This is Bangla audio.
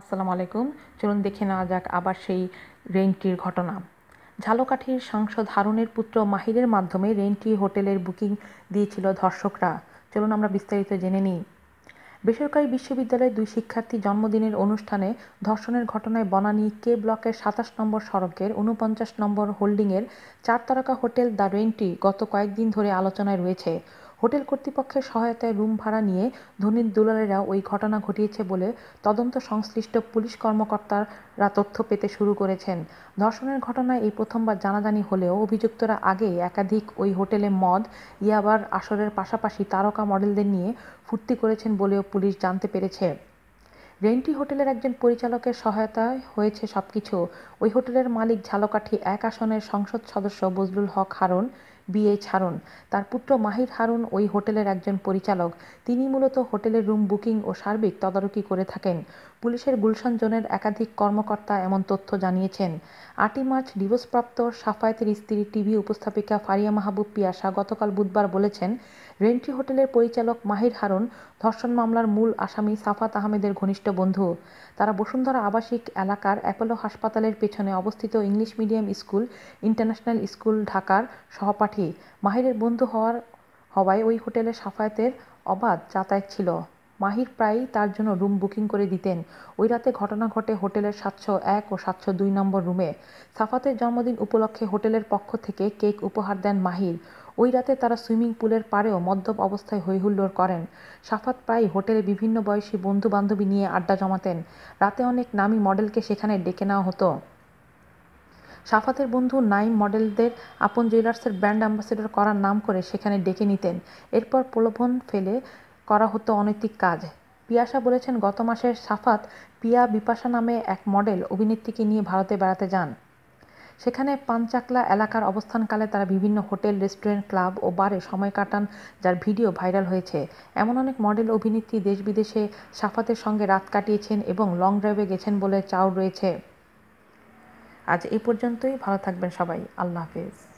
আসসালামু আলাইকুম। চলুন দেখে নেওয়া যাক আবার সেই রেন্ট্রির ঘটনা। ঝালকাঠির সাংসদ হারুনের পুত্র মাহিরের মাধ্যমে রেন্ট্রি হোটেলের বুকিং দিয়েছিল ধর্ষকরা। চলুন আমরা বিস্তারিত জেনে নিই। বেসরকারি বিশ্ববিদ্যালয়ের দুই শিক্ষার্থী জন্মদিনের অনুষ্ঠানে ধর্ষণের ঘটনায় বনানী কে ব্লকের সাতাশ নম্বর সড়কের উনপঞ্চাশ নম্বর হোল্ডিংয়ের চার তারকা হোটেল দ্য রেন্ট্রি গত কয়েকদিন ধরে আলোচনায় রয়েছে। হোটেল কর্তৃপক্ষের সহায়তায় রুম ভাড়া নিয়ে ধনীর দুলালেরা ওই ঘটনা ঘটিয়েছে বলে তদন্ত সংশ্লিষ্ট পুলিশ কর্মকর্তারা তথ্য পেতে শুরু করেছেন। ধর্ষণের ঘটনায় এই প্রথমবার জানাজানি হলেও অভিযুক্তরা আগে একাধিক ওই হোটেলে মদ, ইয়াবার আসরের পাশাপাশি তারকা মডেলদের নিয়ে ফুর্তি করেছেন বলেও পুলিশ জানতে পেরেছে। রেন্টি হোটেলের একজন পরিচালকের সহায়তায় হয়েছে সবকিছু। ওই হোটেলের মালিক ঝালকাঠি এক আসনের সংসদ সদস্য বজলুল হক হারুন বিএইচ হারুন। তার পুত্র মাহির হারুন ওই হোটেলের একজন পরিচালক। তিনি মূলত হোটেলের রুম বুকিং ও সার্বিক তদারকি করে থাকেন। পুলিশের গুলশান জোনের একাধিক কর্মকর্তা এমন তথ্য জানিয়েছেন। আটই মার্চ ডিভোর্সপ্রাপ্ত সাফায়েতের স্ত্রী টিভি উপস্থাপিকা ফারিয়া মাহবুব পিয়াসা গতকাল বুধবার বলেছেন রেন্ট্রি হোটেলের পরিচালক মাহির হারুন ধর্ষণ মামলার মূল আসামি সাফাত আহমেদের ঘনিষ্ঠ বন্ধু। তারা বসুন্ধরা আবাসিক এলাকার অ্যাপোলো হাসপাতালের পেছনে অবস্থিত English medium school, international school ঢাকার সহপাঠী মাহিরের বন্ধু হওয়ার, হওয়ায় ওই হোটেলে সাফায়াতের অবাধ যাতায়াত ছিল। মাহির প্রায়ই তার জন্য রুম বুকিং করে দিতেন। ওই রাতে ঘটনা ঘটে হোটেলের সাতশো এক ও সাতশো দুই নম্বর রুমে। সাফাতের জন্মদিন উপলক্ষে হোটেলের পক্ষ থেকে কেক উপহার দেন মাহির। ওই রাতে তারা সুইমিং পুলের পাড়েও মদ্যপ অবস্থায় হৈহুল্লোড় করেন। সাফাত প্রায় হোটেলে বিভিন্ন বয়সী বন্ধু বান্ধবী নিয়ে আড্ডা জমাতেন। রাতে অনেক নামী মডেলকে সেখানে ডেকে নেওয়া হতো। সাফাতের বন্ধু নাইম মডেলদের আপন জুয়েলার্সের ব্র্যান্ড অ্যাম্বাসেডর করার নাম করে সেখানে ডেকে নিতেন। এরপর প্রলোভন ফেলে করা হতো অনৈতিক কাজ। পিয়াসা বলেছেন, গত মাসে সাফাত পিয়া বিপাশা নামে এক মডেল অভিনেত্রীকে নিয়ে ভারতে বেড়াতে যান। সেখানে পাঞ্চাকলা এলাকার অবস্থানকালে তারা বিভিন্ন হোটেল, রেস্টুরেন্ট, ক্লাব ও বারে সময় কাটান, যার ভিডিও ভাইরাল হয়েছে। এমন অনেক মডেল, অভিনেত্রী দেশ বিদেশে সাফাতের সঙ্গে রাত কাটিয়েছেন এবং লং ড্রাইভে গেছেন বলে চাও রয়েছে। আজ এই পর্যন্তই, ভালো থাকবেন সবাই, আল্লাহ হাফেজ।